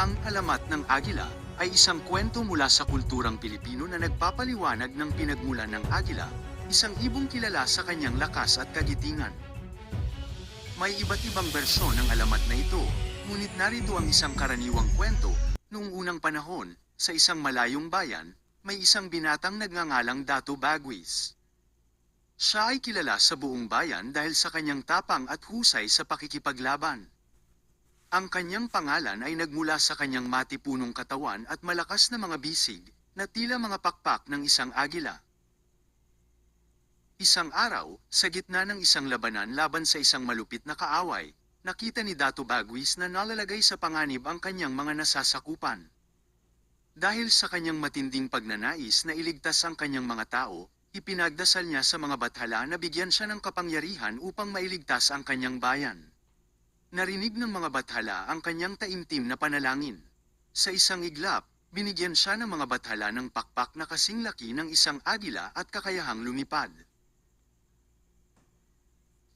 Ang alamat ng agila ay isang kwento mula sa kulturang Pilipino na nagpapaliwanag ng pinagmulan ng agila, isang ibong kilala sa kanyang lakas at kagitingan. May iba't ibang bersyon ng alamat na ito, ngunit narito ang isang karaniwang kwento, noong unang panahon, sa isang malayong bayan, may isang binatang nagngangalang Dato Bagwis. Siya ay kilala sa buong bayan dahil sa kanyang tapang at husay sa pakikipaglaban. Ang kanyang pangalan ay nagmula sa kanyang matipunong katawan at malakas na mga bisig, na tila mga pakpak ng isang agila. Isang araw, sa gitna ng isang labanan laban sa isang malupit na kaaway, nakita ni Dato Bagwis na nalalagay sa panganib ang kanyang mga nasasakupan. Dahil sa kanyang matinding pagnanais na iligtas ang kanyang mga tao, ipinagdasal niya sa mga bathala na bigyan siya ng kapangyarihan upang mailigtas ang kanyang bayan. Narinig ng mga bathala ang kanyang taimtim na panalangin. Sa isang iglap, binigyan siya ng mga bathala ng pakpak na kasing laki ng isang agila at kakayahang lumipad.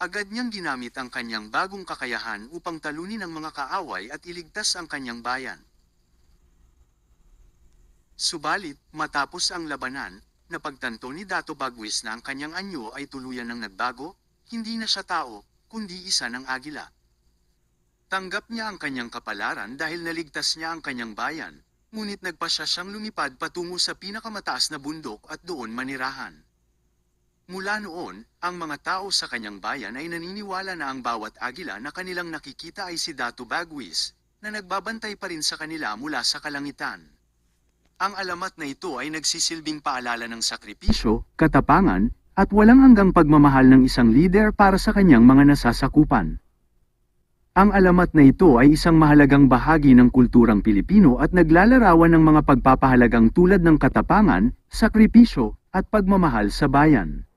Agad niyang ginamit ang kanyang bagong kakayahan upang talunin ang mga kaaway at iligtas ang kanyang bayan. Subalit, matapos ang labanan, napagtanto ni Dato Bagwis na ang kanyang anyo ay tuluyan ng nagbago, hindi na siya tao, kundi isa ng agila. Tanggap niya ang kanyang kapalaran dahil naligtas niya ang kanyang bayan, ngunit nagpasya siyang lumipad patungo sa pinakamataas na bundok at doon manirahan. Mula noon, ang mga tao sa kanyang bayan ay naniniwala na ang bawat agila na kanilang nakikita ay si Dato Bagwis, na nagbabantay pa rin sa kanila mula sa kalangitan. Ang alamat na ito ay nagsisilbing paalala ng sakripisyo, katapangan, at walang hanggang pagmamahal ng isang leader para sa kanyang mga nasasakupan. Ang alamat na ito ay isang mahalagang bahagi ng kulturang Pilipino at naglalarawan ng mga pagpapahalagang tulad ng katapangan, sakripisyo, at pagmamahal sa bayan.